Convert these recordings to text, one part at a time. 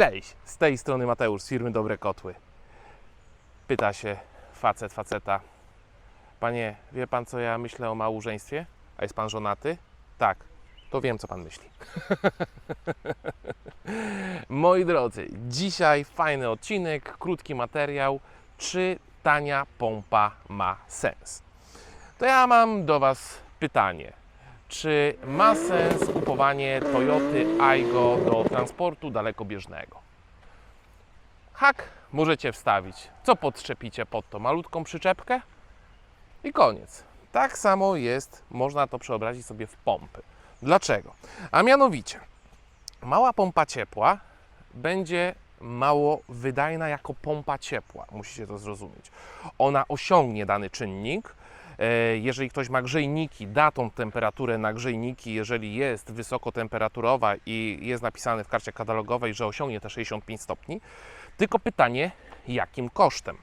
Cześć, z tej strony Mateusz z firmy Dobre Kotły. Pyta się facet faceta. Panie, wie pan co ja myślę o małżeństwie? A jest pan żonaty? Tak, to wiem co pan myśli. Moi drodzy, dzisiaj fajny odcinek, krótki materiał. Czy tania pompa ma sens? To ja mam do Was pytanie. Czy ma sens kupowanie Toyoty Aygo do transportu dalekobieżnego? Hak możecie wstawić. Co podszepicie pod to? Malutką przyczepkę? I koniec. Tak samo jest, można to przeobrazić sobie w pompy. Dlaczego? A mianowicie, mała pompa ciepła będzie mało wydajna jako pompa ciepła. Musicie to zrozumieć. Ona osiągnie dany czynnik. E, Jeżeli ktoś ma grzejniki, da tą temperaturę na grzejniki, jeżeli jest wysokotemperaturowa i jest napisane w karcie katalogowej, że osiągnie te 65 stopni. Tylko pytanie, jakim kosztem?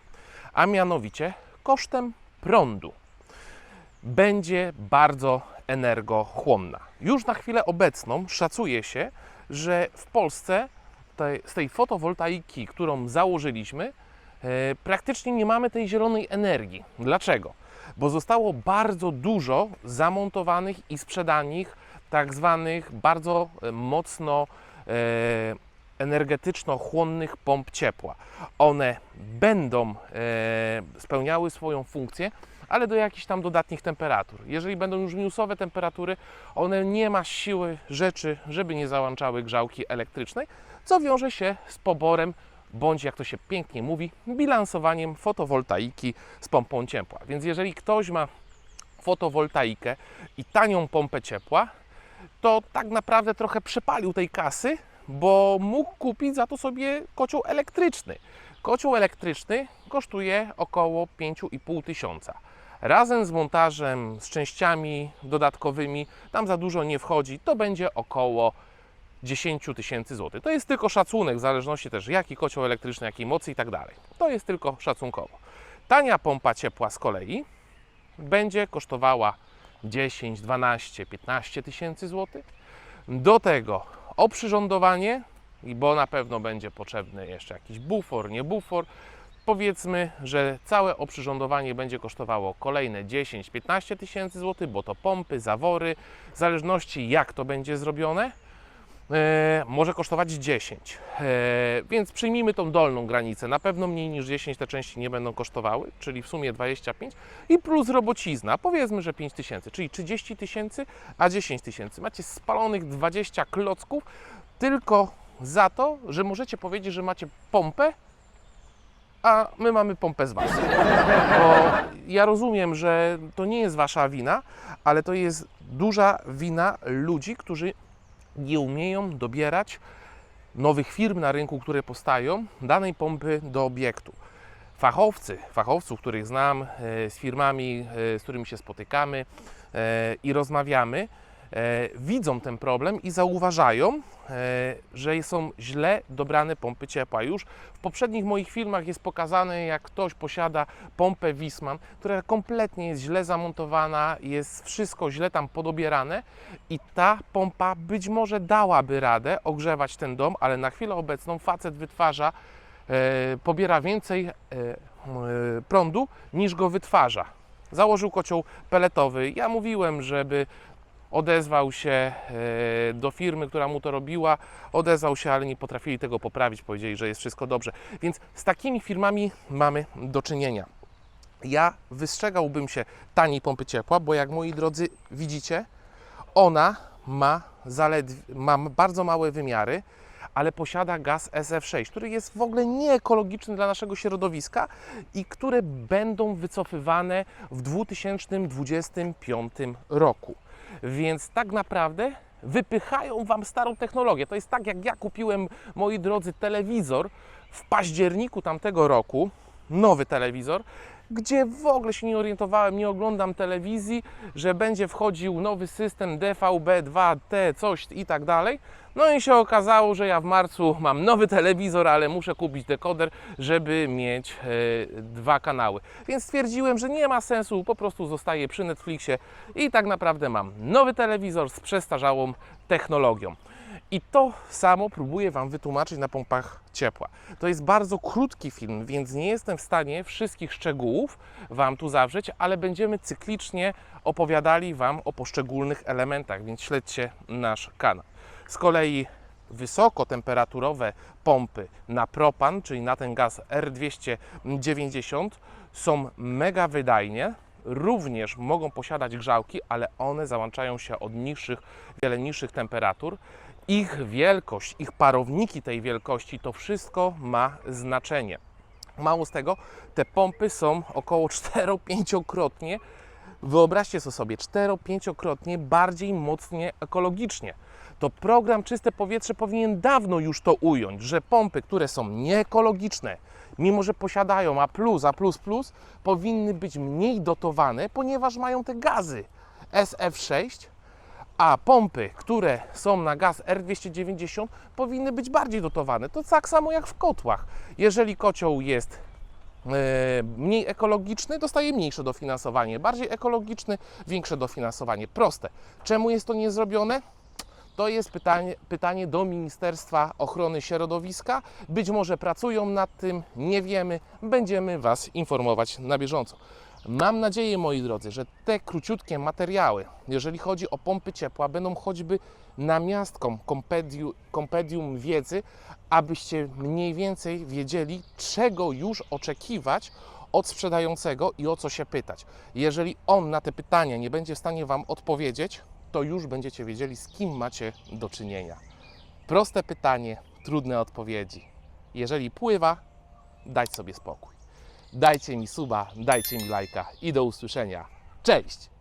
A mianowicie kosztem prądu będzie bardzo energochłonna. Już na chwilę obecną szacuje się, że w Polsce z tej fotowoltaiki, którą założyliśmy, e, praktycznie nie mamy tej zielonej energii. Dlaczego? Bo zostało bardzo dużo zamontowanych i sprzedanych tak zwanych bardzo e, mocno e, energetyczno-chłonnych pomp ciepła. One będą e, spełniały swoją funkcję, ale do jakichś tam dodatnich temperatur. Jeżeli będą już minusowe temperatury, one nie ma siły rzeczy, żeby nie załączały grzałki elektrycznej, co wiąże się z poborem bądź jak to się pięknie mówi, bilansowaniem fotowoltaiki z pompą ciepła. Więc jeżeli ktoś ma fotowoltaikę i tanią pompę ciepła, to tak naprawdę trochę przepalił tej kasy, bo mógł kupić za to sobie kocioł elektryczny. Kocioł elektryczny kosztuje około 5,5 tysiąca. Razem z montażem, z częściami dodatkowymi, tam za dużo nie wchodzi, to będzie około 10 tysięcy złotych. To jest tylko szacunek, w zależności też jaki kocioł elektryczny, jakiej mocy i tak dalej. To jest tylko szacunkowo. Tania pompa ciepła z kolei będzie kosztowała 10, 12, 15 tysięcy złotych. Do tego oprzyrządowanie, bo na pewno będzie potrzebny jeszcze jakiś bufor, nie bufor. Powiedzmy, że całe oprzyrządowanie będzie kosztowało kolejne 10-15 tysięcy złotych, bo to pompy, zawory, w zależności jak to będzie zrobione, może kosztować 10. E, więc przyjmijmy tą dolną granicę. Na pewno mniej niż 10 te części nie będą kosztowały, czyli w sumie 25 i plus robocizna. Powiedzmy, że 5 tysięcy, czyli 30 tysięcy, a 10 tysięcy. Macie spalonych 20 klocków tylko za to, że możecie powiedzieć, że macie pompę, a my mamy pompę z Was. Bo ja rozumiem, że to nie jest Wasza wina, ale to jest duża wina ludzi, którzy nie umieją dobierać nowych firm na rynku, które powstają, danej pompy do obiektu. Fachowcy, fachowców, których znam, e, z firmami, e, z którymi się spotykamy e, i rozmawiamy, widzą ten problem i zauważają, e, że są źle dobrane pompy ciepła. Już w poprzednich moich filmach jest pokazane, jak ktoś posiada pompę Wisman, która kompletnie jest źle zamontowana, jest wszystko źle tam podobierane i ta pompa być może dałaby radę ogrzewać ten dom, ale na chwilę obecną facet wytwarza, e, pobiera więcej e, e, prądu niż go wytwarza. Założył kocioł peletowy. Ja mówiłem, żeby odezwał się e, do firmy, która mu to robiła, odezwał się, ale nie potrafili tego poprawić, powiedzieli, że jest wszystko dobrze. Więc z takimi firmami mamy do czynienia. Ja wystrzegałbym się taniej pompy ciepła, bo jak moi drodzy widzicie, ona ma, zaledwie, ma bardzo małe wymiary, ale posiada gaz SF6, który jest w ogóle nieekologiczny dla naszego środowiska i które będą wycofywane w 2025 roku. Więc tak naprawdę wypychają Wam starą technologię. To jest tak, jak ja kupiłem, moi drodzy, telewizor w październiku tamtego roku, nowy telewizor, gdzie w ogóle się nie orientowałem, nie oglądam telewizji, że będzie wchodził nowy system DVB-2T, coś i tak dalej. No i się okazało, że ja w marcu mam nowy telewizor, ale muszę kupić dekoder, żeby mieć e, dwa kanały. Więc stwierdziłem, że nie ma sensu, po prostu zostaję przy Netflixie i tak naprawdę mam nowy telewizor z przestarzałą technologią. I to samo próbuję Wam wytłumaczyć na pompach ciepła. To jest bardzo krótki film, więc nie jestem w stanie wszystkich szczegółów Wam tu zawrzeć, ale będziemy cyklicznie opowiadali Wam o poszczególnych elementach, więc śledźcie nasz kanał. Z kolei wysokotemperaturowe pompy na propan, czyli na ten gaz R290 są mega wydajnie, również mogą posiadać grzałki, ale one załączają się od niższych, wiele niższych temperatur. Ich wielkość, ich parowniki tej wielkości, to wszystko ma znaczenie. Mało z tego, te pompy są około 4-5-krotnie, wyobraźcie sobie, 4-5-krotnie bardziej mocnie ekologicznie. To program Czyste Powietrze powinien dawno już to ująć, że pompy, które są nieekologiczne, mimo że posiadają A+, A++, powinny być mniej dotowane, ponieważ mają te gazy SF6, a pompy, które są na gaz R290 powinny być bardziej dotowane. To tak samo jak w kotłach. Jeżeli kocioł jest e, mniej ekologiczny, dostaje mniejsze dofinansowanie, bardziej ekologiczny, większe dofinansowanie. Proste. Czemu jest to nie zrobione? To jest pytanie, pytanie do Ministerstwa Ochrony Środowiska. Być może pracują nad tym, nie wiemy. Będziemy Was informować na bieżąco. Mam nadzieję, moi drodzy, że te króciutkie materiały, jeżeli chodzi o pompy ciepła, będą choćby namiastką kompedium, kompedium wiedzy, abyście mniej więcej wiedzieli, czego już oczekiwać od sprzedającego i o co się pytać. Jeżeli on na te pytania nie będzie w stanie Wam odpowiedzieć, to już będziecie wiedzieli, z kim macie do czynienia. Proste pytanie, trudne odpowiedzi. Jeżeli pływa, dać sobie spokój. Dajcie mi suba, dajcie mi lajka i do usłyszenia. Cześć!